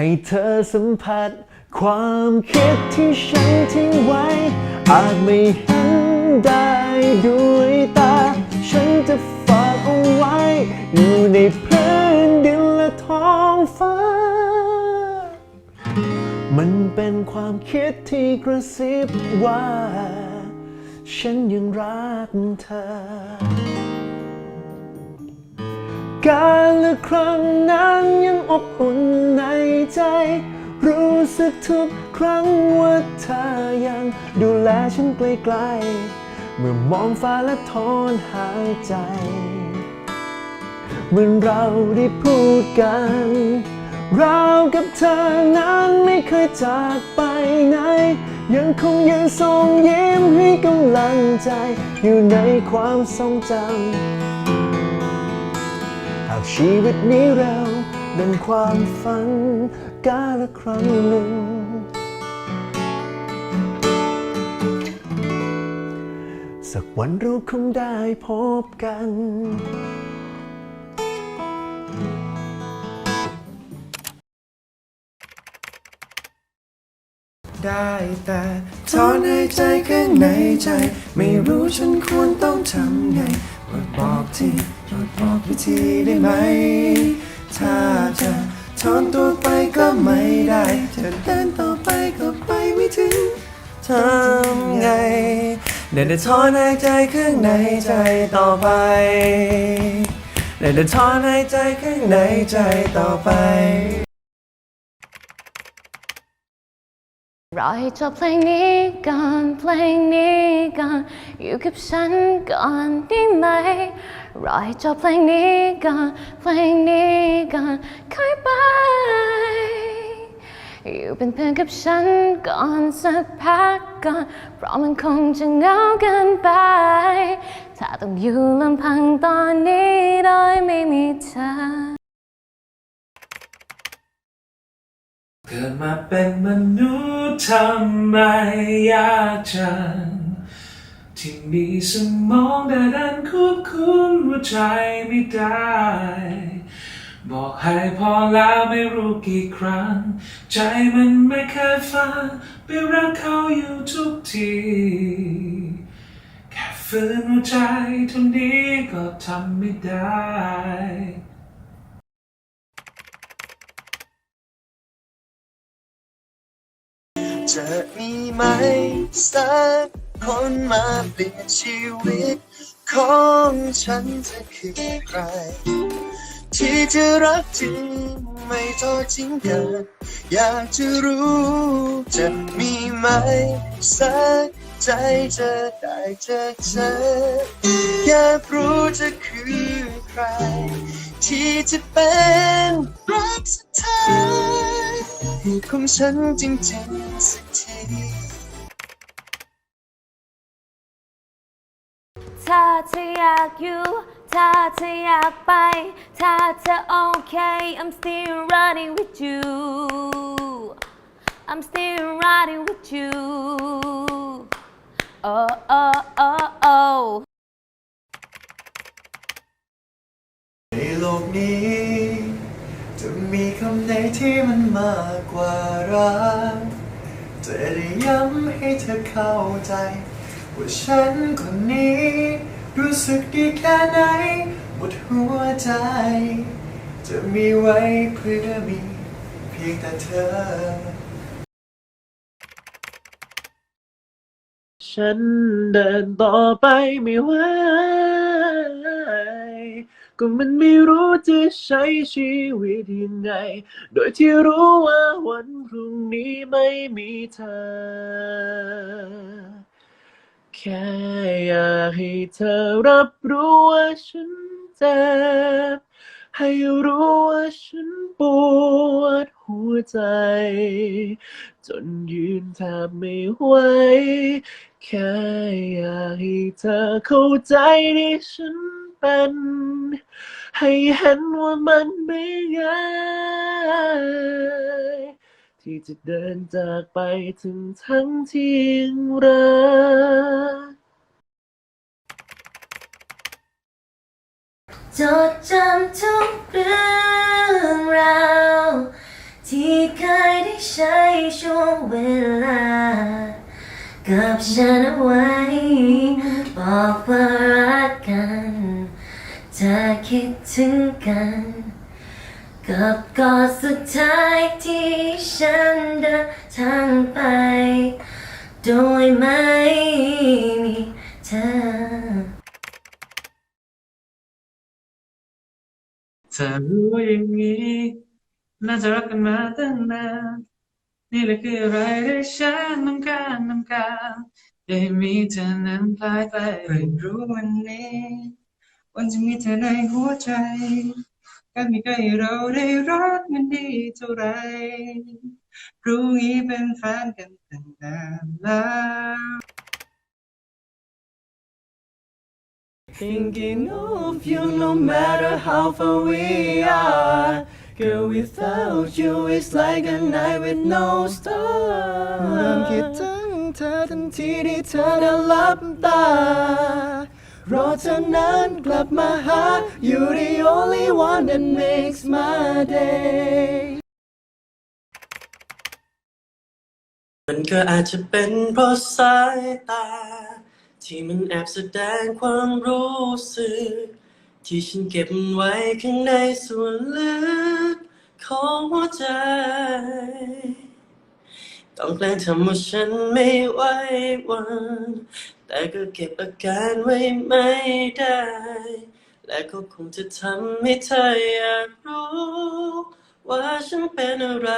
ให้เธอสัมผัส ความคิดที่ฉันทิ้งไว้ อาจไม่เห็นได้ด้วยตา ฉันจะฝากเอาไว้ อยู่ในพื้นดินและท้องฟ้า มันเป็นความคิดที่กระซิบว่า ฉันยังรักเธอ การละครั้งนั้นยังอบอุ่นในใจ รู้สึกทุกครั้งว่าเธอยังดูแลฉันไกลๆ เมื่อมองฟ้าและถอนหายใจ เหมือนเราได้พูดกัน เรากับเธอนั้นไม่เคยจากไปไหน ยังคงยืนส่งยิ้มให้กำลังใจ อยู่ในความทรงจำากชีวิตนี้เราดังความฝันกาละครั้งหนึ่ง สักวันเราคงได้พบกัน ได้แต่ถอนหายใจข้างในใจ ไม่รู้ฉันควรต้องทำไงโปรดบอกทีโปรดบอกวิธีได้ไหม ถ้าจะถอนตัวไปก็ไม่ได้จะเดินต่อไปก็ไปไม่ถึงทำไงได้แต่ถอนหายใจข้างในใจต่อไปได้แต่ถอนหายใจข้างในใจต่อไป รอให้จบเพลงนี้ก่อนเพลงนี้ก่อนอยู่กับฉันก่อนได้ไหมรอให้จบเพลงนี้ก่อนเพลงนี้ก่อนค่อยไปอยู่เป็นเพื่อนกับฉันก่อนสักพักก่อนเพราะมันคงจะเหงาเกินไป ถ้าต้องอยู่ลำพังตอนนี้โดยไม่มีเธอเกิดมาเป็นมนุษย์ ทำไมยากจังที่มีสมองแต่ดันควบคุมหัวใจไม่ได้ บอกให้พอแล้วไม่รู้กี่ครั้ง ใจมันไม่เคยฟังไปรักเขาอยู่ทุกที แค่ฝืนหัวใจเท่านี้ก็ทำไม่ได้ จะมีไหมสักคนมาเปลี่ยนชีวิต ของฉันจะคือใคร ที่จะรักจริงไม่ทอดทิ้งกัน อยากจะรู้จะมีไหมสักใจจะได้เจอเธออยากรู้จะคือใคร ที่จะเป็นรักสุดท้ายของฉันจริงๆส ถ้าเธออยากอยู่ ถ้าเธออยากไป ถ้าเธอโอเค I'm still riding with you I'm still riding with you Oh oh oh oh ในโลกนี้ จะมีคำไหนที่มันมากกว่ารักจะได้ย้ำให้เธอเข้าใจ ว่าฉันคนนี้ รู้สึกดีแค่ไหน หมดหัวใจ จะมีไว้เพื่อมี เพียงแต่เธอ ฉันเดินต่อไปไม่ไหวก็มันไม่รู้จะใช้ชีวิตยังไง โดยที่รู้ว่าวันพรุ่งนี้ไม่มีเธอ แค่อยากให้เธอรับรู้ว่าฉันเจ็บ ให้รู้ว่าฉันปวดหัวใจ จนยืนแทบไม่ไหว แค่อยากให้เธอเข้าใจที่ฉันเป็น ให้เห็นว่ามันไม่ง่าย ที่จะเดินจากไปถึงทั้งที่ยังรัก จดจำทุกเรื่องราว ที่เคยได้ใช้ช่วงเวลา กับฉันเอาไว้ บอกว่ารักกัน จะคิดถึงกัน กับกอดสุดท้ายที่ฉันเดินทางไป โดยไม่มีเธอเธอรู้อย่างนี้ น่าจะรักกันมาตั้งนาน นี่แหละคืออะไรที่ฉันต้องการต้องการได้มีเธอนั้นคลายไปเพิ่งรู้วันนี้ วันจะมีเธอในหัวใจ การมีใครเราได้รักมันดีเท่าไรรู้งี้เป็นแฟนกันตั้งนานแล้ว Thinking of you no matter how far we are Girl without you is like a night with no star เริ่มคิดถึงเธอทันทีที่เธอได้หลับตา รอเธอนั้นกลับมาหา You the only one that makes my day มันก็อาจจะเป็นเพราะสายตา ที่มันแอบแสดงความรู้สึก ที่ฉันเก็บไว้ข้างในส่วนลึกของหัวใจ ต้องแกล้งทำว่าฉันไม่ไหวหวัน แต่ก็เก็บอาการไว้ไม่ได้ และก็คงจะทำให้เธออยากรู้ ว่าฉันเป็นอะไร